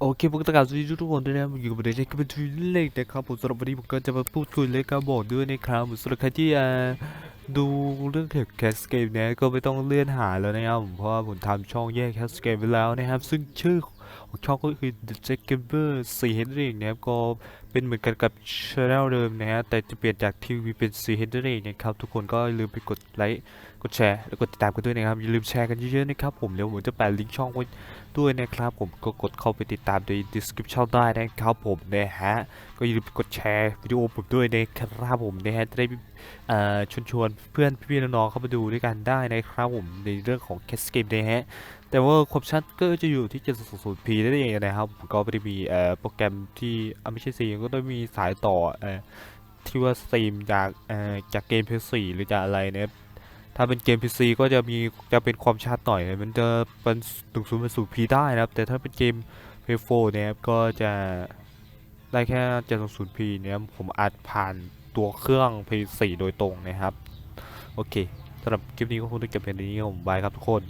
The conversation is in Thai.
โอเคผมก็ต้องกราสวัสดีทุกคนด้วยนะครับอยู่กับผมในคลิปทีเล็กนะครับผมสำหรับวันนี้ผมก็จะมาพูดคุยเล็การบอกด้วยนะครับสำหรับใครที่ดูเรื่องเกี่ยวกับแคสเกมเนี่ยก็ไม่ต้องเลื่อนหาแล้วนะครับเพราะว่าผมทำช่องแยกแคสเกมไปแล้วนะครับ ซึ่งชื่อของ ช่องก็คือ The Jack Gamer 4 Henry นะครับก็เป็นเหมือนกันกับช anel เดิมนะฮะแต่จะเปลี่ยนจากทีวีเป็น4 Henry นะครับทุกคนก็อย่าลืมไปกดไลค์กดแชร์แล้วกดติดตามกันด้วยนะครับอย่าลืมแชร์กันเยอะๆนะครับผมเดี๋ยวผมจะแปะลิงก์ช่องไว้ด้วยนะครับผมก็กดเข้าไปติดตามใน description ได้นะครับผมนะฮะก็อย่าลืมกดแชร์วิดีโอผมด้วยนะครับผมนะฮะจะได้ชวนชวนเพื่อนพี่ๆน้องๆเข้ามาดูด้วยกันได้นะครับผมในเรื่องของ Cast Game นะฮะ แต่ว่าความชัดก็จะอยู่ที่ 720p นั่นเองนะครับผมก็ไม่ได้มีโปรแกรมที่อะไม่ใช่ซีก็ต้องมีสายต่ออที่ว่าสตรีมจากเอ่อจากเกม PS4 หรือจากอะไรนะครับถ้าเป็นเกม PC ก็จะมีจะเป็นความชัดหน่อย มันจะเป็นถึงศูนย์เป็นศูนย์พีได้นะครับ แต่ถ้าเป็นเกม PS4 เนี่ยครับก็จะได้แค่ 720p เนี่ยผมอัดผ่านตัวเครื่อง PS4 โดยตรงนะครับ โอเคสำหรับคลิปนี้ก็คงต้องจบเพียงเท่านี้ผมบายครับทุกคน